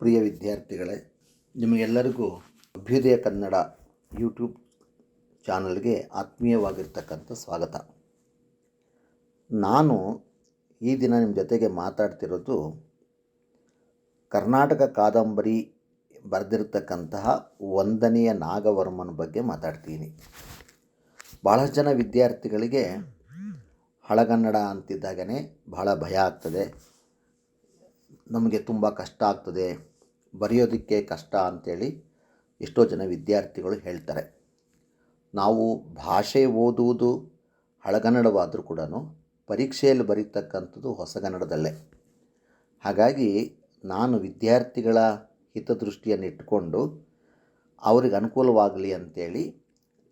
ಪ್ರಿಯ ವಿದ್ಯಾರ್ಥಿಗಳೇ, ನಿಮಗೆಲ್ಲರಿಗೂ ಅಭ್ಯುದಯ ಕನ್ನಡ ಯೂಟ್ಯೂಬ್ ಚಾನಲ್ಗೆ ಆತ್ಮೀಯವಾಗಿರ್ತಕ್ಕಂಥ ಸ್ವಾಗತ. ನಾನು ಈ ದಿನ ನಿಮ್ಮ ಜೊತೆಗೆ ಮಾತಾಡ್ತಿರೋದು ಕರ್ನಾಟಕ ಕಾದಂಬರಿ ಬರೆದಿರ್ತಕ್ಕಂತಹ ಒಂದನೆಯ ನಾಗವರ್ಮನ ಬಗ್ಗೆ ಮಾತಾಡ್ತೀನಿ. ಭಾಳಷ್ಟು ಜನ ವಿದ್ಯಾರ್ಥಿಗಳಿಗೆ ಹಳಗನ್ನಡ ಅಂತಿದ್ದಾಗನೇ ಬಹಳ ಭಯ ಆಗ್ತದೆ, ನಮಗೆ ತುಂಬ ಕಷ್ಟ ಆಗ್ತದೆ ಬರೆಯೋದಕ್ಕೆ ಕಷ್ಟ ಅಂಥೇಳಿ ಎಷ್ಟೋ ಜನ ವಿದ್ಯಾರ್ಥಿಗಳು ಹೇಳ್ತಾರೆ. ನಾವು ಭಾಷೆ ಓದುವುದು ಹಳಗನ್ನಡವಾದರೂ ಕೂಡ ಪರೀಕ್ಷೆಯಲ್ಲಿ ಬರೀತಕ್ಕಂಥದ್ದು ಹೊಸಗನ್ನಡದಲ್ಲೇ ಹಾಗಾಗಿ ನಾನು ವಿದ್ಯಾರ್ಥಿಗಳ ಹಿತದೃಷ್ಟಿಯನ್ನು ಇಟ್ಟುಕೊಂಡು ಅವ್ರಿಗೆ ಅನುಕೂಲವಾಗಲಿ ಅಂಥೇಳಿ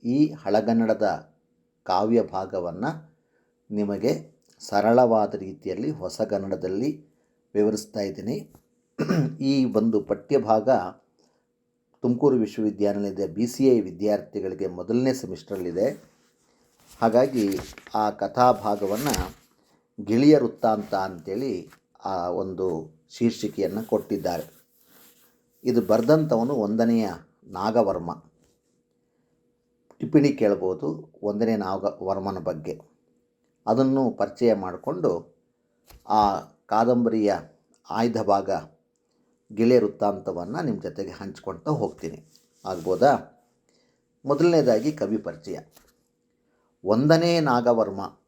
ಈ ಹಳಗನ್ನಡದ ಕಾವ್ಯ ಭಾಗವನ್ನು ನಿಮಗೆ ಸರಳವಾದ ರೀತಿಯಲ್ಲಿ ಹೊಸಗನ್ನಡದಲ್ಲಿ ವಿವರಿಸ್ತಾ ಇದ್ದೀನಿ. ಈ ಒಂದು ಪಠ್ಯಭಾಗ ತುಮಕೂರು ವಿಶ್ವವಿದ್ಯಾನಿಲಯದ ಬಿ ಸಿ ಐ ವಿದ್ಯಾರ್ಥಿಗಳಿಗೆ ಮೊದಲನೇ ಸೆಮಿಸ್ಟ್ರಲ್ಲಿದೆ ಹಾಗಾಗಿ ಆ ಕಥಾಭಾಗವನ್ನು ಗಿಳಿಯ ವೃತ್ತಾಂತ ಅಂಥೇಳಿ ಆ ಒಂದು ಶೀರ್ಷಿಕೆಯನ್ನು ಕೊಟ್ಟಿದ್ದಾರೆ. ಇದು ಬರೆದಂಥವನು ಒಂದನೆಯ ನಾಗವರ್ಮ. ಟಿಪ್ಪಣಿ ಕೇಳ್ಬೋದು ಒಂದನೇ ನಾಗವರ್ಮನ ಬಗ್ಗೆ. ಅದನ್ನು ಪರಿಚಯ ಮಾಡಿಕೊಂಡು ಆ ಕಾದಂಬರಿಯ ಆಯ್ದ ಭಾಗ ಗಿಳಿಯ ವೃತ್ತಾಂತವನ್ನು ನಿಮ್ಮ ಜೊತೆಗೆ ಹಂಚ್ಕೊಳ್ತಾ ಹೋಗ್ತೀನಿ. ಆಗ್ಬೋದಾ? ಮೊದಲನೇದಾಗಿ ಕವಿ ಪರಿಚಯ. ಒಂದನೇ ನಾಗವರ್ಮ.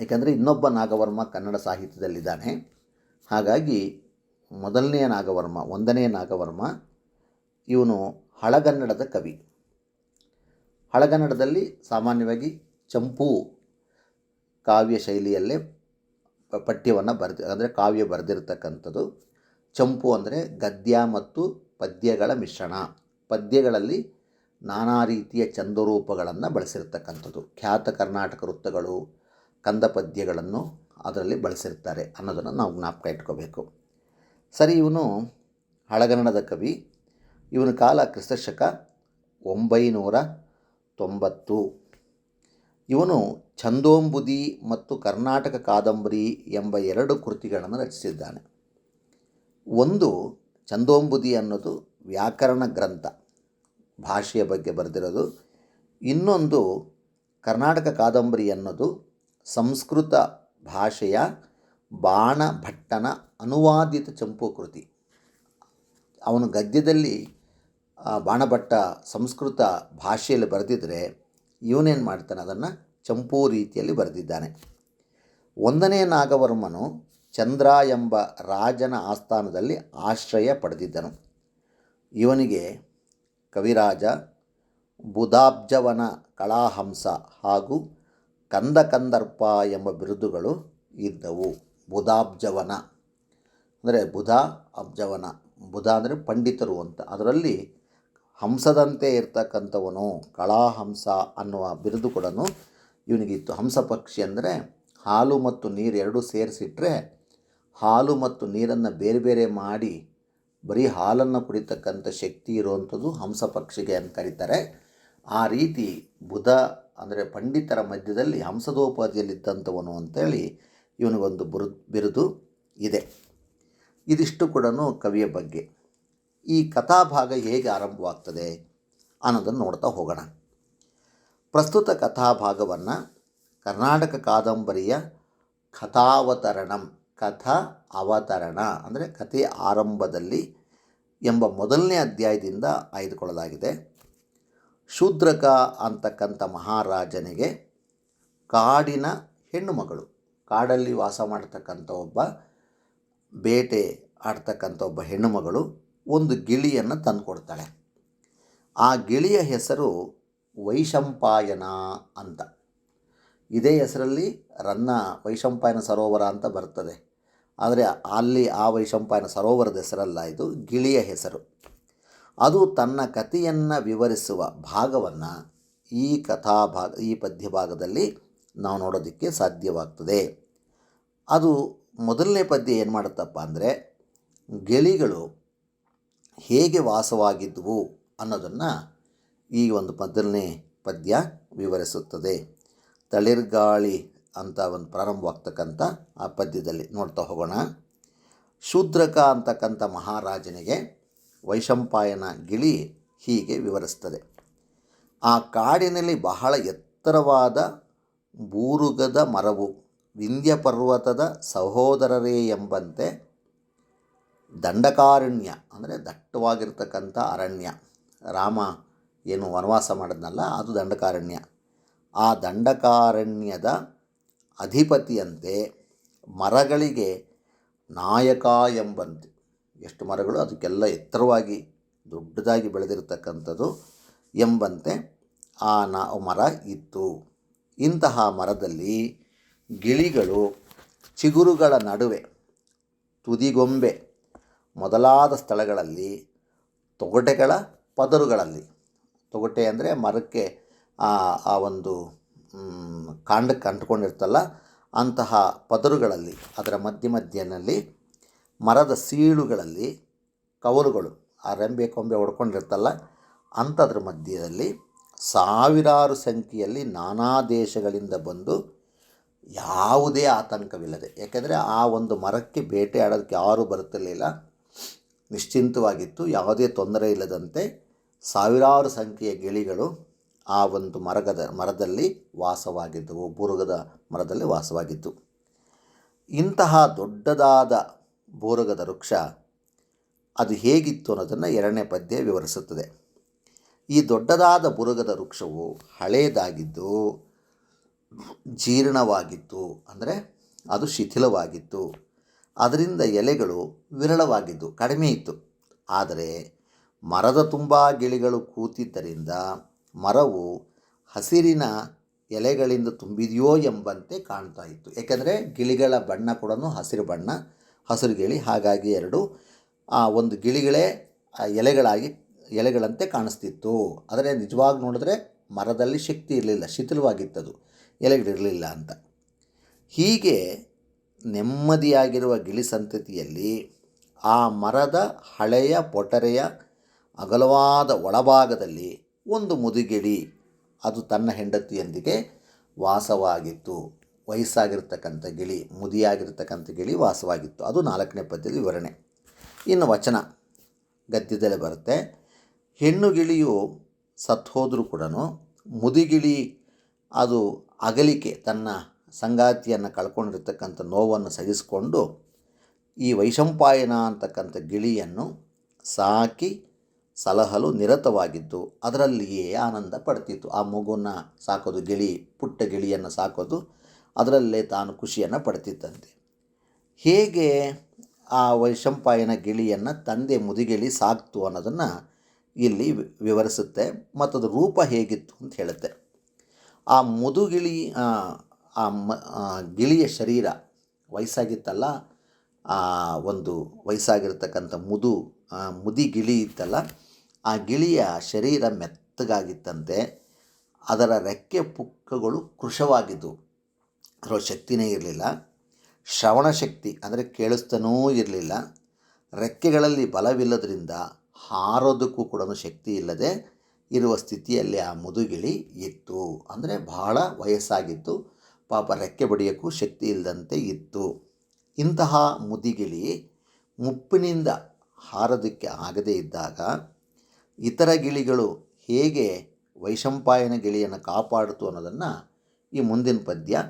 ಏಕೆಂದರೆ ಇನ್ನೊಬ್ಬ ನಾಗವರ್ಮ ಕನ್ನಡ ಸಾಹಿತ್ಯದಲ್ಲಿದ್ದಾನೆ. ಹಾಗಾಗಿ ಮೊದಲನೆಯ ನಾಗವರ್ಮ, ಒಂದನೇ ನಾಗವರ್ಮ ಇವನು ಹಳಗನ್ನಡದ ಕವಿ. ಹಳಗನ್ನಡದಲ್ಲಿ ಸಾಮಾನ್ಯವಾಗಿ ಚಂಪು ಕಾವ್ಯ ಶೈಲಿಯಲ್ಲೇ ಪಠ್ಯವನ್ನು ಬರೆದ, ಅಂದರೆ ಕಾವ್ಯ ಬರೆದಿರ್ತಕ್ಕಂಥದ್ದು. ಚಂಪು ಅಂದರೆ ಗದ್ಯ ಮತ್ತು ಪದ್ಯಗಳ ಮಿಶ್ರಣ. ಪದ್ಯಗಳಲ್ಲಿ ನಾನಾ ರೀತಿಯ ಚಂದರೂಪಗಳನ್ನು ಬಳಸಿರ್ತಕ್ಕಂಥದ್ದು. ಖ್ಯಾತ ಕರ್ನಾಟಕ ವೃತ್ತಗಳು ಕಂದ ಪದ್ಯಗಳನ್ನು ಅದರಲ್ಲಿ ಬಳಸಿರ್ತಾರೆ ಅನ್ನೋದನ್ನು ನಾವು ಜ್ಞಾಪಕ ಇಟ್ಕೋಬೇಕು. ಸರಿ, ಇವನು ಹಳಗನ್ನಡದ ಕವಿ. ಇವನ ಕಾಲ ಕ್ರಿಸ್ತಶಕ ಒಂಬೈನೂರ ತೊಂಬತ್ತು. ಇವನು ಛಂದೋಂಬುದಿ ಮತ್ತು ಕರ್ನಾಟಕ ಕಾದಂಬರಿ ಎಂಬ ಎರಡು ಕೃತಿಗಳನ್ನು ರಚಿಸಿದ್ದಾನೆ. ಒಂದು ಚಂದೋಂಬುದಿ ಅನ್ನೋದು ವ್ಯಾಕರಣ ಗ್ರಂಥ ಭಾಷೆಯ ಬಗ್ಗೆ ಬರೆದಿರೋದು. ಇನ್ನೊಂದು ಕರ್ನಾಟಕ ಕಾದಂಬರಿ ಅನ್ನೋದು ಸಂಸ್ಕೃತ ಭಾಷೆಯ ಬಾಣಭಟ್ಟನ ಅನುವಾದಿತ ಚಂಪು ಕೃತಿ. ಅವನು ಗದ್ಯದಲ್ಲಿ ಬಾಣಭಟ್ಟ ಸಂಸ್ಕೃತ ಭಾಷೆಯಲ್ಲಿ ಬರೆದಿದ್ದರೆ ಇವನೇನು ಮಾಡ್ತಾನೆ, ಅದನ್ನು ಚಂಪು ರೀತಿಯಲ್ಲಿ ಬರೆದಿದ್ದಾನೆ. ಒಂದನೇ ನಾಗವರ್ಮನು ಚಂದ್ರ ಎಂಬ ರಾಜನ ಆಸ್ಥಾನದಲ್ಲಿ ಆಶ್ರಯ ಪಡೆದಿದ್ದನು. ಇವನಿಗೆ ಕವಿರಾಜ, ಬುಧಾಬ್ಜವನ ಕಳಾಹಂಸ ಹಾಗೂ ಕಂದಕಂದರ್ಪ ಎಂಬ ಬಿರುದುಗಳು ಇದ್ದವು. ಬುಧಾಬ್ಜವನ ಅಂದರೆ ಬುಧ, ಅಬ್ಜವನ. ಬುಧ ಅಂದರೆ ಪಂಡಿತರು ಅಂತ. ಅದರಲ್ಲಿ ಹಂಸದಂತೆ ಇರ್ತಕ್ಕಂಥವನು ಕಳಾಹಂಸ ಅನ್ನುವ ಬಿರುದು ಕೂಡ ಇವನಿಗಿತ್ತು. ಹಂಸ ಪಕ್ಷಿ ಅಂದರೆ ಹಾಲು ಮತ್ತು ನೀರು ಎರಡೂ ಸೇರಿಸಿಟ್ರೆ ಹಾಲು ಮತ್ತು ನೀರನ್ನು ಬೇರೆ ಬೇರೆ ಮಾಡಿ ಬರೀ ಹಾಲನ್ನು ಕುಡಿತಕ್ಕಂಥ ಶಕ್ತಿ ಇರುವಂಥದ್ದು ಹಂಸ ಪಕ್ಷಿಗೆ ಅಂತ ಕರೀತಾರೆ. ಆ ರೀತಿ ಬುಧ ಅಂದರೆ ಪಂಡಿತರ ಮಧ್ಯದಲ್ಲಿ ಹಂಸದೋಪಾದಿಯಲ್ಲಿದ್ದಂಥವನು ಅಂತೇಳಿ ಇವನಿಗೊಂದು ಬುರು, ಬಿರುದು ಇದೆ. ಇದಿಷ್ಟು ಕೂಡ ಕವಿಯ ಬಗ್ಗೆ. ಈ ಕಥಾಭಾಗ ಹೇಗೆ ಆರಂಭವಾಗ್ತದೆ ಅನ್ನೋದನ್ನು ನೋಡ್ತಾ ಹೋಗೋಣ. ಪ್ರಸ್ತುತ ಕಥಾಭಾಗವನ್ನು ಕರ್ನಾಟಕ ಕಾದಂಬರಿಯ ಕಥಾವತರಣಂ ಕಥಾ ಅವತರಣ ಅಂದರೆ ಕಥೆಯ ಆರಂಭದಲ್ಲಿ ಎಂಬ ಮೊದಲನೇ ಅಧ್ಯಾಯದಿಂದ ಆಯ್ದುಕೊಳ್ಳಲಾಗಿದೆ. ಶೂದ್ರಕ ಅಂತಕ್ಕಂಥ ಮಹಾರಾಜನಿಗೆ ಕಾಡಿನ ಹೆಣ್ಣುಮಗಳು ಕಾಡಲ್ಲಿ ವಾಸ ಮಾಡ್ತಕ್ಕಂಥ ಒಬ್ಬ, ಬೇಟೆ ಆಡ್ತಕ್ಕಂಥ ಒಬ್ಬ ಹೆಣ್ಣುಮಗಳು ಒಂದು ಗಿಳಿಯನ್ನು ತಂದುಕೊಡ್ತಾಳೆ. ಆ ಗಿಳಿಯ ಹೆಸರು ವೈಶಂಪಾಯನ ಅಂತ. ಇದೇ ಹೆಸರಲ್ಲಿ ರನ್ನ ವೈಶಂಪಾಯನ ಸರೋವರ ಅಂತ ಬರ್ತದೆ. ಆದರೆ ಅಲ್ಲಿ ಆ ವೈಶಂಪಾಯನ ಸರೋವರದ ಹೆಸರಲ್ಲ, ಇದು ಗಿಳಿಯ ಹೆಸರು. ಅದು ತನ್ನ ಕಥೆಯನ್ನು ವಿವರಿಸುವ ಭಾಗವನ್ನು ಈ ಕಥಾಭಾಗ, ಈ ಪದ್ಯಭಾಗದಲ್ಲಿ ನಾವು ನೋಡೋದಕ್ಕೆ ಸಾಧ್ಯವಾಗ್ತದೆ. ಅದು ಮೊದಲನೇ ಪದ್ಯ ಏನು ಮಾಡುತ್ತಪ್ಪ ಅಂದರೆ, ಗಿಳಿಗಳು ಹೇಗೆ ವಾಸವಾಗಿದ್ದವು ಅನ್ನೋದನ್ನು ಈ ಒಂದು ಮೊದಲನೇ ಪದ್ಯ ವಿವರಿಸುತ್ತದೆ. ತಳಿರ್ಗಾಳಿ ಅಂತ ಒಂದು ಪ್ರಾರಂಭವಾಗ್ತಕ್ಕಂಥ ಆ ಪದ್ಯದಲ್ಲಿ ನೋಡ್ತಾ ಹೋಗೋಣ. ಶೂದ್ರಕ ಅಂತಕ್ಕಂಥ ಮಹಾರಾಜನಿಗೆ ವೈಶಂಪಾಯನ ಗಿಳಿ ಹೀಗೆ ವಿವರಿಸ್ತದೆ. ಆ ಕಾಡಿನಲ್ಲಿ ಬಹಳ ಎತ್ತರವಾದ ಬೂರುಗದ ಮರವು ವಿಂಧ್ಯ ಪರ್ವತದ ಸಹೋದರರೇ ಎಂಬಂತೆ ದಂಡಕಾರಣ್ಯ, ಅಂದರೆ ದಟ್ಟವಾಗಿರ್ತಕ್ಕಂಥ ಅರಣ್ಯ. ರಾಮ ಏನು ವನವಾಸ ಮಾಡಿದ್ನಲ್ಲ, ಅದು ದಂಡಕಾರಣ್ಯ. ಆ ದಂಡಕಾರಣ್ಯದ ಅಧಿಪತಿಯಂತೆ ಮರಗಳಿಗೆ ನಾಯಕ ಎಂಬಂತೆ. ಎಷ್ಟು ಮರಗಳು? ಅದಕ್ಕೆಲ್ಲ ಎತ್ತರವಾಗಿ, ದೊಡ್ಡದಾಗಿ ಬೆಳೆದಿರತಕ್ಕಂಥದ್ದು ಎಂಬಂತೆ ಆ ನಾ, ಮರ ಇತ್ತು. ಇಂತಹ ಮರದಲ್ಲಿ ಗಿಳಿಗಳು ಚಿಗುರುಗಳ ನಡುವೆ, ತುದಿಗೊಂಬೆ ಮೊದಲಾದ ಸ್ಥಳಗಳಲ್ಲಿ, ತೊಗಟೆಗಳ ಪದರುಗಳಲ್ಲಿ. ತೊಗಟೆ ಅಂದರೆ ಮರಕ್ಕೆ ಆ ಆ ಒಂದು ಕಾಂಡಕ್ಕೆ ಅಂಟ್ಕೊಂಡಿರ್ತಲ್ಲ, ಅಂತಹ ಪದರುಗಳಲ್ಲಿ, ಅದರ ಮಧ್ಯ ಮಧ್ಯನಲ್ಲಿ ಮರದ ಸೀಳುಗಳಲ್ಲಿ ಕವಲುಗಳು, ಆ ರೆಂಬೆ ಕೊಂಬೆ ಹೊಡ್ಕೊಂಡಿರ್ತಲ್ಲ, ಅಂಥದ್ರ ಮಧ್ಯದಲ್ಲಿ ಸಾವಿರಾರು ಸಂಖ್ಯೆಯಲ್ಲಿ ನಾನಾ ದೇಶಗಳಿಂದ ಬಂದು ಯಾವುದೇ ಆತಂಕವಿಲ್ಲದೆ, ಯಾಕೆಂದರೆ ಆ ಒಂದು ಮರಕ್ಕೆ ಬೇಟೆ ಆಡೋದಕ್ಕೆ ಯಾರೂ ಬರುತ್ತಿರಲಿಲ್ಲ. ನಿಶ್ಚಿಂತವಾಗಿತ್ತು, ಯಾವುದೇ ತೊಂದರೆ ಇಲ್ಲದಂತೆ ಸಾವಿರಾರು ಸಂಖ್ಯೆಯ ಗಿಳಿಗಳು ಆ ಒಂದು ಮರಗದ ಮರದಲ್ಲಿ ವಾಸವಾಗಿದ್ದವು ಬೂರುಗದ ಮರದಲ್ಲಿ ವಾಸವಾಗಿತ್ತು ಇಂತಹ ದೊಡ್ಡದಾದ ಬೂರುಗದ ವೃಕ್ಷ ಅದು ಹೇಗಿತ್ತು ಅನ್ನೋದನ್ನು ಎರಡನೇ ಪದ್ಯ ವಿವರಿಸುತ್ತದೆ. ಈ ದೊಡ್ಡದಾದ ಬುರುಗದ ವೃಕ್ಷವು ಹಳೆಯದಾಗಿದ್ದು ಜೀರ್ಣವಾಗಿತ್ತು, ಅಂದರೆ ಅದು ಶಿಥಿಲವಾಗಿತ್ತು. ಅದರಿಂದ ಎಲೆಗಳು ವಿರಳವಾಗಿದ್ದು, ಕಡಿಮೆ ಇತ್ತು. ಆದರೆ ಮರದ ತುಂಬ ಗಿಳಿಗಳು ಕೂತಿದ್ದರಿಂದ ಮರವು ಹಸಿರಿನ ಎಲೆಗಳಿಂದ ತುಂಬಿದೆಯೋ ಎಂಬಂತೆ ಕಾಣ್ತಾ ಇತ್ತು. ಏಕೆಂದರೆ ಗಿಳಿಗಳ ಬಣ್ಣ ಕೂಡ ಹಸಿರು ಬಣ್ಣ, ಹಸಿರು ಗಿಳಿ. ಹಾಗಾಗಿ ಎರಡು, ಆ ಒಂದು ಗಿಳಿಗಳೇ ಎಲೆಗಳಾಗಿ, ಎಲೆಗಳಂತೆ ಕಾಣಿಸ್ತಿತ್ತು. ಆದರೆ ನಿಜವಾಗಿ ನೋಡಿದ್ರೆ ಮರದಲ್ಲಿ ಶಕ್ತಿ ಇರಲಿಲ್ಲ, ಶಿಥಿಲವಾಗಿತ್ತದು, ಎಲೆಗಳಿರಲಿಲ್ಲ ಅಂತ. ಹೀಗೆ ನೆಮ್ಮದಿಯಾಗಿರುವ ಗಿಳಿ ಸಂತತಿಯಲ್ಲಿ ಆ ಮರದ ಹಳೆಯ ಪೊಟರೆಯ ಅಗಲವಾದ ಒಳಭಾಗದಲ್ಲಿ ಒಂದು ಮುದುಗಿಳಿ ಅದು ತನ್ನ ಹೆಂಡತಿಯೊಂದಿಗೆ ವಾಸವಾಗಿತ್ತು. ವಯಸ್ಸಾಗಿರ್ತಕ್ಕಂಥ ಗಿಳಿ, ಮುದಿಯಾಗಿರ್ತಕ್ಕಂಥ ಗಿಳಿ ವಾಸವಾಗಿತ್ತು. ಅದು ನಾಲ್ಕನೇ ಪದ್ಯದ ವಿವರಣೆ. ಇನ್ನು ವಚನ ಗದ್ಯದಲ್ಲಿ ಬರುತ್ತೆ, ಹೆಣ್ಣು ಗಿಳಿಯು ಸತ್ತು ಹೋದರೂ ಕೂಡ ಮುದಿಗಿಳಿ ಅದು ಅಗಲಿಕೆ, ತನ್ನ ಸಂಗಾತಿಯನ್ನು ಕಳ್ಕೊಂಡಿರ್ತಕ್ಕಂಥ ನೋವನ್ನು ಸಹಿಸಿಕೊಂಡು ಈ ವೈಶಂಪಾಯನ ಅಂತಕ್ಕಂಥ ಗಿಳಿಯನ್ನು ಸಾಕಿ ಸಲಹಲು ನಿರತವಾಗಿದ್ದು ಅದರಲ್ಲಿಯೇ ಆನಂದ ಪಡ್ತಿತ್ತು. ಆ ಮಗುನ ಸಾಕೋದು ಗಿಳಿ ಪುಟ್ಟ ಗಿಳಿಯನ್ನು ಸಾಕೋದು ಅದರಲ್ಲೇ ತಾನು ಖುಷಿಯನ್ನು ಪಡ್ತಿತ್ತಂತೆ. ಹೇಗೆ ಆ ವೈಶಂಪಾಯನ ಗಿಳಿಯನ್ನು ತಂದೆ ಮುದಿಗಿಳಿ ಸಾಕ್ತು ಅನ್ನೋದನ್ನು ಇಲ್ಲಿ ವಿವರಿಸುತ್ತೆ. ಮತ್ತು ಅದು ರೂಪ ಹೇಗಿತ್ತು ಅಂತ ಹೇಳುತ್ತೆ. ಆ ಮುದುಗಿಳಿ ಆ, ಮ ಗಿಳಿಯ ಶರೀರ ವಯಸ್ಸಾಗಿತ್ತಲ್ಲ ಆ ಒಂದು ವಯಸ್ಸಾಗಿರ್ತಕ್ಕಂಥ ಮುದು ಮುದಿಗಿಳಿ ಮುದಿ ಗಿಳಿ ಇತ್ತಲ್ಲ ಆ ಗಿಳಿಯ ಶರೀರ ಮೆತ್ತಗಾಗಿತ್ತಂತೆ, ಅದರ ರೆಕ್ಕೆ ಪುಕ್ಕಗಳು ಕೃಶವಾಗಿದ್ದವು ಅದರ ಶಕ್ತಿನೇ ಇರಲಿಲ್ಲ. ಶ್ರವಣ ಶಕ್ತಿ ಅಂದರೆ ಕೇಳಿಸ್ತಾನೂ ಇರಲಿಲ್ಲ. ರೆಕ್ಕೆಗಳಲ್ಲಿ ಬಲವಿಲ್ಲದ್ರಿಂದ ಹಾರೋದಕ್ಕೂ ಕೂಡ ಶಕ್ತಿ ಇಲ್ಲದೆ ಇರುವ ಸ್ಥಿತಿಯಲ್ಲಿ ಆ ಮುದುಗಿಳಿ ಇತ್ತು. ಅಂದರೆ ಬಹಳ ವಯಸ್ಸಾಗಿತ್ತು. ಪಾಪ ರೆಕ್ಕೆ ಬಡಿಯೋಕ್ಕೂ ಶಕ್ತಿ ಇಲ್ಲದಂತೆ ಇತ್ತು. ಇಂತಹ ಮುದಿಗಿಳಿ ಮುಪ್ಪಿನಿಂದ ಹಾರೋದಕ್ಕೆ ಆಗದೇ ಇದ್ದಾಗ ಇತರ ಗಿಳಿಗಳು ಹೇಗೆ ವೈಶಂಪಾಯನ ಗಿಳಿಯನ್ನು ಕಾಪಾಡಿತು ಅನ್ನೋದನ್ನು ಈ ಮುಂದಿನ ಪದ್ಯ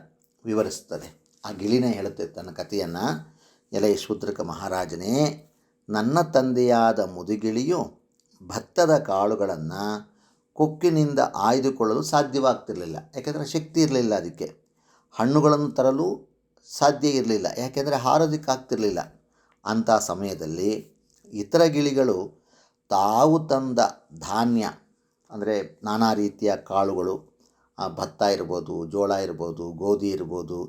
ವಿವರಿಸ್ತದೆ ಆ ಗಿಳಿನೇ ಹೇಳುತ್ತೆ ತನ್ನ ಕಥೆಯನ್ನು. ಎಲೆಯ ಶೂದ್ರಕ ಮಹಾರಾಜನೇ, ನನ್ನ ತಂದೆಯಾದ ಮುದುಗಿಳಿಯು ಭತ್ತದ ಕಾಳುಗಳನ್ನು ಕೊಕ್ಕಿನಿಂದ ಆಯ್ದುಕೊಳ್ಳಲು ಸಾಧ್ಯವಾಗ್ತಿರಲಿಲ್ಲ. ಯಾಕೆಂದರೆ ಶಕ್ತಿ ಇರಲಿಲ್ಲ ಅದಕ್ಕೆ. ಹಣ್ಣುಗಳನ್ನು ತರಲು ಸಾಧ್ಯ ಇರಲಿಲ್ಲ. ಯಾಕೆಂದರೆ ಹಾರೋದಕ್ಕಾಗ್ತಿರಲಿಲ್ಲ. ಅಂಥ ಸಮಯದಲ್ಲಿ ಇತರ ಗಿಳಿಗಳು ತಾವು ತಂದ ಧಾನ್ಯ, ಅಂದರೆ ನಾನಾ ರೀತಿಯ ಕಾಳುಗಳು ಭತ್ತ ಇರ್ಬೋದು, ಜೋಳ ಇರ್ಬೋದು, ಗೋಧಿ ಇರ್ಬೋದು,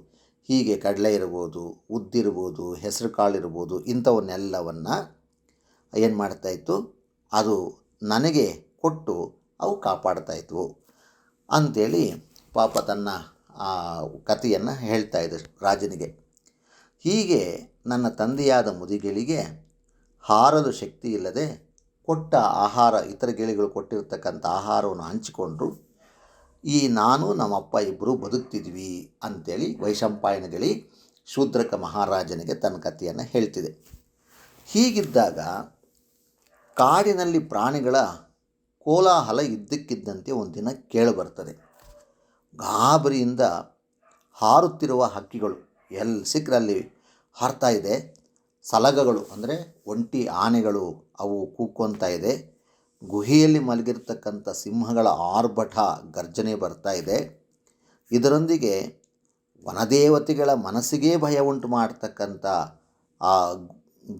ಹೀಗೆ ಕಡಲೆ ಇರ್ಬೋದು ಉದ್ದಿರ್ಬೋದು ಹೆಸರು ಕಾಳು ಇರ್ಬೋದು, ಇಂಥವನ್ನೆಲ್ಲವನ್ನು ಏನು ಮಾಡ್ತಾಯಿತ್ತು ಅದು ನನಗೆ ಕೊಟ್ಟು ಅವು ಕಾಪಾಡ್ತಾ ಕಾಪಾಡ್ತಾಯಿದ್ವು ಅಂಥೇಳಿ ಪಾಪ ತನ್ನ ಆ ಕಥೆಯನ್ನು ಹೇಳ್ತಾ ಇದ್ದ ರಾಜನಿಗೆ. ಹೀಗೆ ನನ್ನ ತಂದೆಯಾದ ಮುದಿಗಳಿಗೆ ಹಾರಲು ಶಕ್ತಿ ಇಲ್ಲದೆ ಕೊಟ್ಟ ಆಹಾರ, ಇತರ ಗಿಳಿಗಳು ಕೊಟ್ಟಿರ್ತಕ್ಕಂಥ ಆಹಾರವನ್ನು ಹಂಚಿಕೊಂಡ್ರು ಈ ನಾನು ನಮ್ಮಪ್ಪ ಇಬ್ಬರು ಬದುಕ್ತಿದ್ವಿ ಅಂಥೇಳಿ ವೈಶಂಪಾಯನ ಗಿಳಿ ಶೂದ್ರಕ ಮಹಾರಾಜನಿಗೆ ತನ್ನ ಕಥೆಯನ್ನು ಹೇಳ್ತಿದೆ. ಹೀಗಿದ್ದಾಗ ಕಾಡಿನಲ್ಲಿ ಪ್ರಾಣಿಗಳ ಕೋಲಾಹಲ ಇದ್ದಕ್ಕಿದ್ದಂತೆ ಒಂದಿನ ಕೇಳಿಬರ್ತದೆ ಗಾಬರಿಯಿಂದ ಹಾರುತ್ತಿರುವ ಹಕ್ಕಿಗಳು ಎಲ್ಲಿ ಸಿಕ್ಕರಲ್ಲಿ ಹಾರ್ತಾ ಇದೆ. ಸಲಗಗಳು ಅಂದರೆ ಒಂಟಿ ಆನೆಗಳು ಅವು ಕೂಕ್ಕೊತಾ ಇದೆ. ಗುಹೆಯಲ್ಲಿ ಮಲಗಿರ್ತಕ್ಕಂಥ ಸಿಂಹಗಳ ಆರ್ಭಟ ಗರ್ಜನೆ ಬರ್ತಾ ಇದೆ. ಇದರೊಂದಿಗೆ ವನದೇವತೆಗಳ ಮನಸ್ಸಿಗೆ ಭಯ ಉಂಟು ಮಾಡ್ತಕ್ಕಂಥ ಆ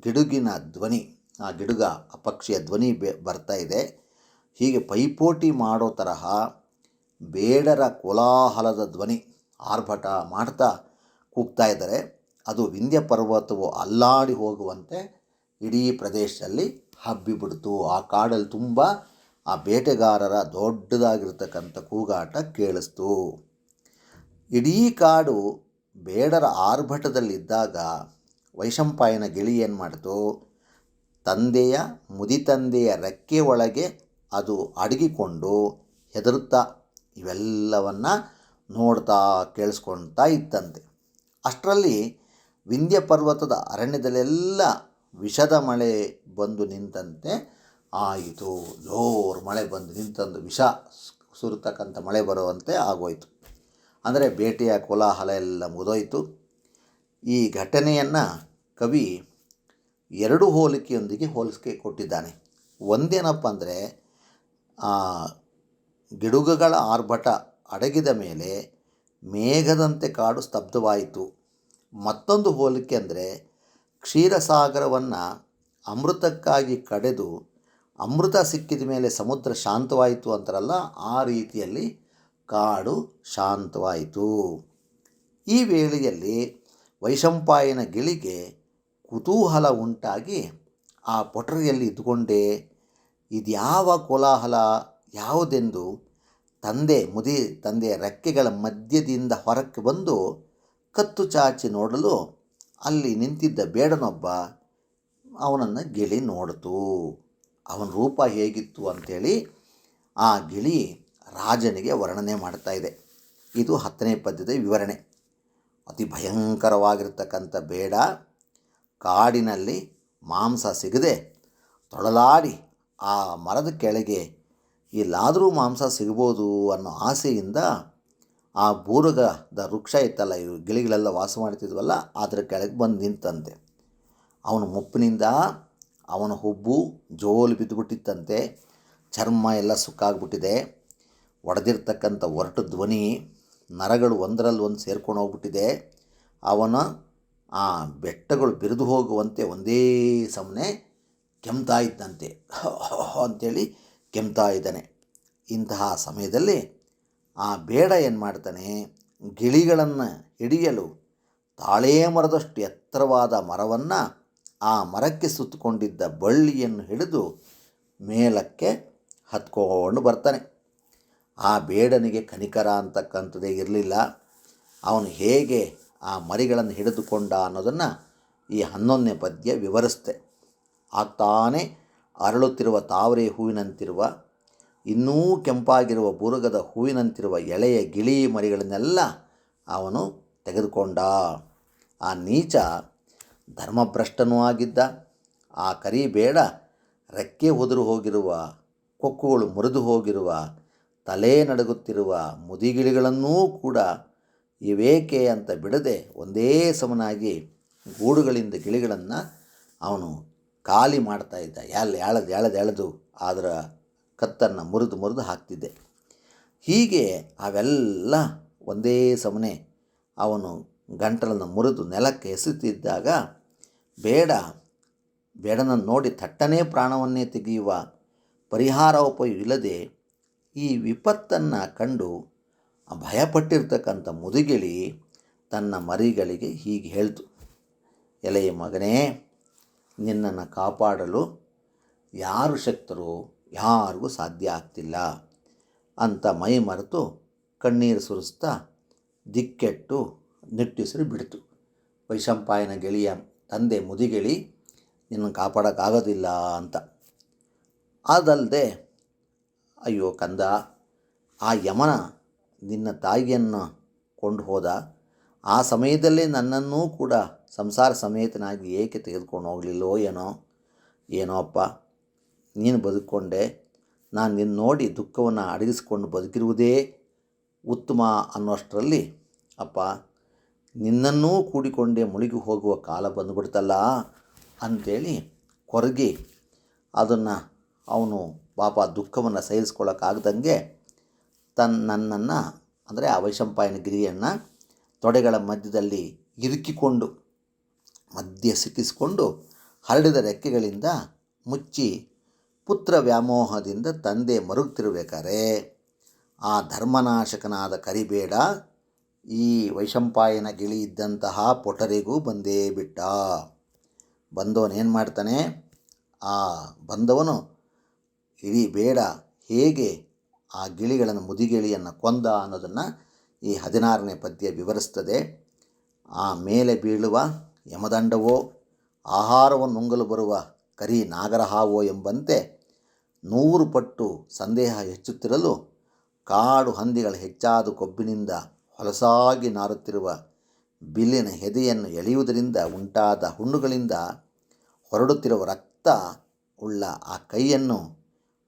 ಗಿಡುಗಿನ ಧ್ವನಿ, ಆ ಗಿಡುಗ ಆ ಪಕ್ಷಿಯ ಧ್ವನಿ ಬರ್ತಾ ಇದೆ. ಹೀಗೆ ಪೈಪೋಟಿ ಮಾಡೋ ತರಹ ಬೇಡರ ಕೋಲಾಹಲದ ಧ್ವನಿ ಆರ್ಭಟ ಮಾಡ್ತಾ ಕೂಗ್ತಾ ಇದ್ದಾರೆ. ಅದು ವಿಂಧ್ಯ ಪರ್ವತವು ಅಲ್ಲಾಡಿ ಹೋಗುವಂತೆ ಇಡೀ ಪ್ರದೇಶದಲ್ಲಿ ಹಬ್ಬಿಬಿಡ್ತು ಆ ಕಾಡಲ್ಲಿ ತುಂಬ ಆ ಬೇಟೆಗಾರರ ದೊಡ್ಡದಾಗಿರ್ತಕ್ಕಂಥ ಕೂಗಾಟ ಕೇಳಿಸ್ತು. ಇಡೀ ಕಾಡು ಬೇಡರ ಆರ್ಭಟದಲ್ಲಿದ್ದಾಗ ವೈಶಂಪಾಯನ ಗಿಳಿ ಏನು ಮಾಡ್ತು? ತಂದೆಯ ಮುದಿತಂದೆಯ ರೆಕ್ಕೆ ಒಳಗೆ ಅದು ಅಡಗಿಕೊಂಡು ಹೆದರುತ್ತಾ ಇವೆಲ್ಲವನ್ನು ನೋಡ್ತಾ ಕೇಳಿಸ್ಕೊಳ್ತಾ ಇತ್ತಂತೆ. ಅಷ್ಟರಲ್ಲಿ ವಿಂಧ್ಯ ಪರ್ವತದ ಅರಣ್ಯದಲ್ಲೆಲ್ಲ ವಿಷದ ಮಳೆ ಬಂದು ನಿಂತಂತೆ ಆಯಿತು. ಜೋರು ಮಳೆ ಬಂದು ನಿಂತಂದು ವಿಷ ಸುರತಕ್ಕಂಥ ಮಳೆ ಬರುವಂತೆ ಆಗೋಯಿತು. ಅಂದರೆ ಬೇಟೆಯ ಕೋಲಾಹಲ ಎಲ್ಲ ಮುಗಿದೋಯಿತು ಈ ಘಟನೆಯನ್ನು ಕವಿ ಎರಡು ಹೋಲಿಕೆಯೊಂದಿಗೆ ಹೋಲಿಸಿಕೆ ಕೊಟ್ಟಿದ್ದಾನೆ. ಒಂದೇನಪ್ಪ ಅಂದರೆ ಗಿಡುಗಗಳ ಆರ್ಭಟ ಅಡಗಿದ ಮೇಲೆ ಮೇಘದಂತೆ ಕಾಡು ಸ್ತಬ್ಧವಾಯಿತು. ಮತ್ತೊಂದು ಹೋಲಿಕೆ ಅಂದರೆ ಕ್ಷೀರಸಾಗರವನ್ನು ಅಮೃತಕ್ಕಾಗಿ ಕಡೆದು ಅಮೃತ ಸಿಕ್ಕಿದ ಮೇಲೆ ಸಮುದ್ರ ಶಾಂತವಾಯಿತು ಅಂತಾರಲ್ಲ, ಆ ರೀತಿಯಲ್ಲಿ ಕಾಡು ಶಾಂತವಾಯಿತು. ಈ ವೇಳೆಯಲ್ಲಿ ವೈಶಂಪಾಯನ ಗಿಳಿಗೆ ಕುತೂಹಲ ಉಂಟಾಗಿ ಆ ಪೊಟರಿಯಲ್ಲಿ ಇದ್ದುಕೊಂಡೇ, ಇದ್ಯಾವ ಕೋಲಾಹಲ, ಯಾವುದೆಂದು ತಂದೆ ಮುದಿ, ತಂದೆಯ ರೆಕ್ಕೆಗಳ ಮಧ್ಯದಿಂದ ಹೊರಕ್ಕೆ ಬಂದು ಕತ್ತು ಚಾಚಿ ನೋಡಲು ಅಲ್ಲಿ ನಿಂತಿದ್ದ ಬೇಡನೊಬ್ಬ ಅವನನ್ನು ಗಿಳಿ ನೋಡಿತು. ಅವನ ರೂಪ ಹೇಗಿತ್ತು ಅಂಥೇಳಿ ಆ ಗಿಳಿ ರಾಜನಿಗೆ ವರ್ಣನೆ ಮಾಡ್ತಾ ಇದೆ. ಇದು ಹತ್ತನೇ ಪದ್ಯದ ವಿವರಣೆ. ಅತಿ ಭಯಂಕರವಾಗಿರ್ತಕ್ಕಂಥ ಬೇಡ, ಕಾಡಿನಲ್ಲಿ ಮಾಂಸ ಸಿಗದೆ ತೊಳಲಾಡಿ ಆ ಮರದ ಕೆಳಗೆ ಎಲ್ಲಾದರೂ ಮಾಂಸ ಸಿಗ್ಬೋದು ಅನ್ನೋ ಆಸೆಯಿಂದ ಆ ಬೂರುಗದ ವೃಕ್ಷ ಇತ್ತಲ್ಲ ಇವು ಗಿಳಿಗಳೆಲ್ಲ ವಾಸ ಮಾಡ್ತಿದ್ವಲ್ಲ, ಅದರ ಕೆಳಗೆ ಬಂದು ನಿಂತಂತೆ. ಅವನ ಮುಪ್ಪಿನಿಂದ ಅವನ ಹುಬ್ಬು ಜೋಲು ಬಿದ್ದುಬಿಟ್ಟಿತ್ತಂತೆ. ಚರ್ಮ ಎಲ್ಲ ಸುಕ್ಕಾಗ್ಬಿಟ್ಟಿದೆ. ಒಡೆದಿರ್ತಕ್ಕಂಥ ಒರಟು ಧ್ವನಿ, ನರಗಳು ಒಂದರಲ್ಲಿ ಒಂದು ಸೇರ್ಕೊಂಡು ಹೋಗ್ಬಿಟ್ಟಿದೆ. ಅವನ ಆ ಬೆಟ್ಟಗಳು ಬಿರಿದು ಹೋಗುವಂತೆ ಒಂದೇ ಸಮನೆ ಕೆಮ್ತಾ ಇದ್ದಂತೆ. ಅಂಥೇಳಿ ಕೆಮ್ತಾ ಇದ್ದಾನೆ. ಇಂತಹ ಸಮಯದಲ್ಲಿ ಆ ಬೇಡ ಏನು ಮಾಡ್ತಾನೆ ಗಿಳಿಗಳನ್ನು ಹಿಡಿಯಲು ತಾಳೇ ಮರದಷ್ಟು ಎತ್ತರವಾದ ಮರವನ್ನು ಆ ಮರಕ್ಕೆ ಸುತ್ತಕೊಂಡಿದ್ದ ಬಳ್ಳಿಯನ್ನು ಹಿಡಿದು ಮೇಲಕ್ಕೆ ಹತ್ಕೊಂಡು ಬರ್ತಾನೆ. ಆ ಬೇಡನಿಗೆ ಕನಿಕರ ಅಂತಕ್ಕಂಥದ್ದೇ ಇರಲಿಲ್ಲ. ಅವನು ಹೇಗೆ ಆ ಮರಿಗಳನ್ನು ಹಿಡಿದುಕೊಂಡ ಅನ್ನೋದನ್ನು ಈ ಹನ್ನೊಂದನೇ ಪದ್ಯ ವಿವರಿಸ್ತೆ ಆಗ್ತಾನೆ ಅರಳುತ್ತಿರುವ ತಾವರೆ ಹೂವಿನಂತಿರುವ ಇನ್ನೂ ಕೆಂಪಾಗಿರುವ ಬುರುಗದ ಹೂವಿನಂತಿರುವ ಎಳೆಯ ಗಿಳಿ ಮರಿಗಳನ್ನೆಲ್ಲ ಅವನು ತೆಗೆದುಕೊಂಡ. ಆ ನೀಚ ಧರ್ಮಭ್ರಷ್ಟನೂ ಆಗಿದ್ದ. ಆ ಕರಿ ಬೇಡ, ರೆಕ್ಕೆ ಉದುರು ಹೋಗಿರುವ, ಕೊಕ್ಕುಗಳು ಮುರಿದು ಹೋಗಿರುವ, ತಲೆ ನಡಗುತ್ತಿರುವ ಮುದಿಗಿಳಿಗಳನ್ನೂ ಕೂಡ ಇವೇಕೆ ಅಂತ ಬಿಡದೆ ಒಂದೇ ಸಮನಾಗಿ ಗೂಡುಗಳಿಂದ ಗಿಳಿಗಳನ್ನು ಅವನು ಖಾಲಿ ಮಾಡ್ತಾ ಇದ್ದ. ಎಳೆದು ಎಳೆದು ಎಳೆದು ಅದರ ಕತ್ತನ್ನು ಮುರಿದು ಮುರಿದು ಹಾಕ್ತಿದ್ದೆ. ಹೀಗೆ ಅವೆಲ್ಲ ಒಂದೇ ಸಮನೆ ಅವನು ಗಂಟಲನ್ನು ಮುರಿದು ನೆಲಕ್ಕೆ ಎಸೆತಿದ್ದಾಗ ಬೇಡ ಬೇಡನ ನೋಡಿ ತಟ್ಟನೇ ಪ್ರಾಣವನ್ನೇ ತೆಗೆಯುವ ಪರಿಹಾರೋಪಾಯವಿಲ್ಲದೆ ಈ ವಿಪತ್ತನ್ನು ಕಂಡು ಭಯಪಟ್ಟಿರ್ತಕ್ಕಂಥ ಮುದುಗಿಳಿ ತನ್ನ ಮರಿಗಳಿಗೆ ಹೀಗೆ ಹೇಳ್ತು, ಎಲೆಯ ಮಗನೇ, ನಿನ್ನನ್ನು ಕಾಪಾಡಲು ಯಾರು ಶಕ್ತರು? ಯಾರಿಗೂ ಸಾಧ್ಯ ಆಗ್ತಿಲ್ಲ ಅಂತ ಮೈ ಮರೆತು ಕಣ್ಣೀರು ಸುರಿಸ್ತಾ ದಿಕ್ಕೆಟ್ಟು ನಿಟ್ಟುಸಿರು ಬಿಡ್ತು. ವೈಶಂಪಾಯನ ಗೆಳೆಯ ತಂದೆ ಮುದಿಗೆಳಿ, ನಿನ್ನನ್ನು ಕಾಪಾಡೋಕ್ಕಾಗೋದಿಲ್ಲ ಅಂತ. ಅದಲ್ಲದೆ ಅಯ್ಯೋ ಕಂದ, ಆ ಯಮನ ನಿನ್ನ ತಾಯಿಯನ್ನು ಕೊಂಡು ಹೋದ, ಆ ಸಮಯದಲ್ಲೇ ನನ್ನನ್ನೂ ಕೂಡ ಸಂಸಾರ ಸಮೇತನಾಗಿ ಏಕೆ ತೆಗೆದುಕೊಂಡು ಹೋಗಲಿಲ್ಲೋ ಏನೋ? ಏನೋ ಅಪ್ಪ ನೀನು ಬದುಕೊಂಡೆ. ನಾನು ನಿನ್ನ ನೋಡಿ ದುಃಖವನ್ನು ಅಡಗಿಸಿಕೊಂಡು ಬದುಕಿರುವುದೇ ಉತ್ತಮ ಅನ್ನೋಷ್ಟರಲ್ಲಿ ಅಪ್ಪ, ನಿನ್ನನ್ನೂ ಕೂಡಿಕೊಂಡೇ ಮುಳುಗಿ ಹೋಗುವ ಕಾಲ ಬಂದುಬಿಡ್ತಲ್ಲ ಅಂಥೇಳಿ ಕೊರಗಿ ಅದನ್ನು ಅವನು ಪಾಪ ದುಃಖವನ್ನು ಸಹಿಸ್ಕೊಳ್ಳೋಕ್ಕಾಗ್ದಂಗೆ ತನ್ನ ನನ್ನನ್ನು, ಅಂದರೆ ಆ ವೈಶಂಪಾಯನ ಗಿರಿಯನ್ನು ತೊಡೆಗಳ ಮಧ್ಯದಲ್ಲಿ ಇರುಕಿಕೊಂಡು, ಮಧ್ಯೆ ಸಿಕ್ಕಿಸಿಕೊಂಡು ಹರಡಿದ ರೆಕ್ಕೆಗಳಿಂದ ಮುಚ್ಚಿ ಪುತ್ರ ವ್ಯಾಮೋಹದಿಂದ ತಂದೆ ಮರುಗ್ತಿರಬೇಕಾರೆ. ಆ ಧರ್ಮನಾಶಕನಾದ ಕರಿಬೇಡ ಈ ವೈಶಂಪಾಯನ ಗಿಳಿ ಇದ್ದಂತಹ ಪೊಟರಿಗೂ ಬಂದೇ ಬಿಟ್ಟ. ಬಂದವನೇನು ಮಾಡ್ತಾನೆ? ಆ ಬಂದವನು ಇಡೀ ಬೇಡ, ಹೇಗೆ ಆ ಗಿಳಿಗಳನ್ನು, ಮುದಿಗಿಳಿಯನ್ನು ಕೊಂದ ಅನ್ನೋದನ್ನು ಈ ಹದಿನಾರನೇ ಪದ್ಯ ವಿವರಿಸ್ತದೆ. ಆ ಮೇಲೆ ಬೀಳುವ ಯಮದಂಡವೋ ಆಹಾರವನ್ನು ನುಂಗಲು ಬರುವ ಕರಿ ನಾಗರಹಾವೋ ಎಂಬಂತೆ ನೂರು ಪಟ್ಟು ಸಂದೇಹ ಹೆಚ್ಚುತ್ತಿರಲು ಕಾಡು ಹಂದಿಗಳ ಹೆಚ್ಚಾದ ಕೊಬ್ಬಿನಿಂದ ಹೊಲಸಾಗಿ ನಾರುತ್ತಿರುವ ಬಿಲ್ಲಿನ ಹೆದೆಯನ್ನು ಎಳೆಯುವುದರಿಂದ ಉಂಟಾದ ಹುಣ್ಣುಗಳಿಂದ ಹೊರಡುತ್ತಿರುವ ರಕ್ತ ಉಳ್ಳ ಆ ಕೈಯನ್ನು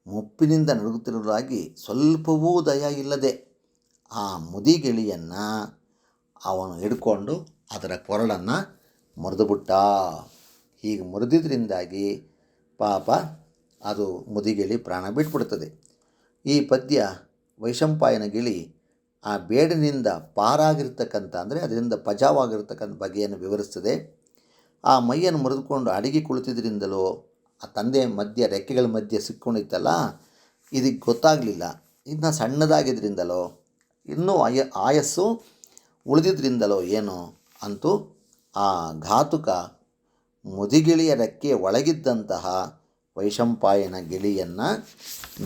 ಮುಪ್ಪಿನಿಂದ ನಡುಗುತ್ತಿರುವುದಾಗಿ ಸ್ವಲ್ಪವೂ ದಯ ಇಲ್ಲದೆ ಆ ಮುದಿಗಿಳಿಯನ್ನು ಅವನು ಹಿಡ್ಕೊಂಡು ಅದರ ಕೊರಳನ್ನು ಮುರಿದುಬಿಟ್ಟ. ಹೀಗೆ ಮುರಿದಿದ್ದರಿಂದಾಗಿ ಪಾಪ ಅದು ಮುದಿಗಿಳಿ ಪ್ರಾಣ ಬಿಟ್ಬಿಡ್ತದೆ. ಈ ಪದ್ಯ ವೈಶಂಪಾಯನ ಗಿಳಿ ಆ ಬೇಡಿನಿಂದ ಪಾರಾಗಿರ್ತಕ್ಕಂಥ ಅಂದರೆ ಅದರಿಂದ ಪಜಾವಾಗಿರ್ತಕ್ಕಂಥ ಬಗೆಯನ್ನು ವಿವರಿಸ್ತದೆ. ಆ ಮೈಯನ್ನು ಮುರಿದುಕೊಂಡು ಅಡಿಗೆ ಕುಳಿತಿದ್ದರಿಂದಲೋ ಆ ತಂದೆ ಮಧ್ಯ ರೆಕ್ಕೆಗಳ ಮಧ್ಯೆ ಸಿಕ್ಕೊಂಡಿತ್ತಲ್ಲ ಇದಕ್ಕೆ ಗೊತ್ತಾಗಲಿಲ್ಲ. ಇನ್ನು ಸಣ್ಣದಾಗಿದ್ದರಿಂದಲೋ ಇನ್ನೂ ಆಯ, ಆಯಸ್ಸು ಉಳಿದಿದ್ದರಿಂದಲೋ ಏನೋ ಅಂತೂ ಆ ಘಾತುಕ ಮುದಿಗಿಳಿಯ ರೆಕ್ಕೆ ಒಳಗಿದ್ದಂತಹ ವೈಶಂಪಾಯನ ಗಿಳಿಯನ್ನು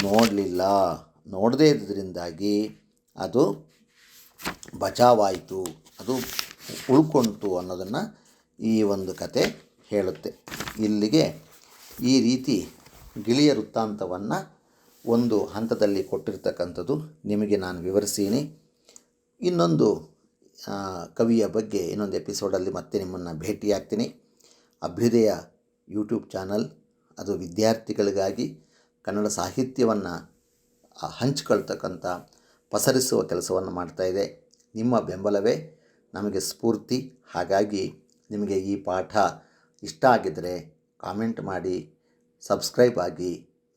ನೋಡಲಿಲ್ಲ. ನೋಡದೇ ಇದ್ದರಿಂದಾಗಿ ಅದು ಬಚಾವಾಯಿತು. ಅದು ಉಳ್ಕೊಂತು ಅನ್ನೋದನ್ನು ಈ ಒಂದು ಕತೆ ಹೇಳುತ್ತೆ. ಇಲ್ಲಿಗೆ ಈ ರೀತಿ ಗಿಳಿಯ ವೃತ್ತಾಂತವನ್ನು ಒಂದು ಹಂತದಲ್ಲಿ ಕೊಟ್ಟಿರ್ತಕ್ಕಂಥದ್ದು ನಿಮಗೆ ನಾನು ವಿವರಿಸೀನಿ. ಇನ್ನೊಂದು ಕವಿಯ ಬಗ್ಗೆ ಇನ್ನೊಂದು ಎಪಿಸೋಡಲ್ಲಿ ಮತ್ತೆ ನಿಮ್ಮನ್ನು ಭೇಟಿಯಾಗ್ತೀನಿ. ಅಭ್ಯುದಯ ಯೂಟ್ಯೂಬ್ ಚಾನಲ್ ಅದು ವಿದ್ಯಾರ್ಥಿಗಳಿಗಾಗಿ ಕನ್ನಡ ಸಾಹಿತ್ಯವನ್ನು ಹಂಚ್ಕೊಳ್ತಕ್ಕಂಥ, ಪಸರಿಸುವ ಕೆಲಸವನ್ನು ಮಾಡ್ತಾಯಿದೆ ನಿಮ್ಮ ಬೆಂಬಲವೇ ನಮಗೆ ಸ್ಫೂರ್ತಿ. ಹಾಗಾಗಿ ನಿಮಗೆ ಈ ಪಾಠ ಇಷ್ಟ ಆಗಿದ್ದರೆ ಕಾಮೆಂಟ್ ಮಾಡಿ, ಸಬ್ಸ್ಕ್ರೈಬ್ ಆಗಿ,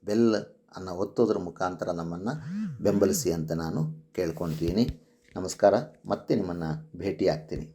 ಬೆಲ್ ಅನ್ನು ಒತ್ತೋದ್ರ ಮುಖಾಂತರ ನಮ್ಮನ್ನು ಬೆಂಬಲಿಸಿ ಅಂತ ನಾನು ಕೇಳ್ಕೊತೀನಿ. ನಮಸ್ಕಾರ. ಮತ್ತೆ ನಿಮ್ಮನ್ನು ಭೇಟಿ ಆಗ್ತೀನಿ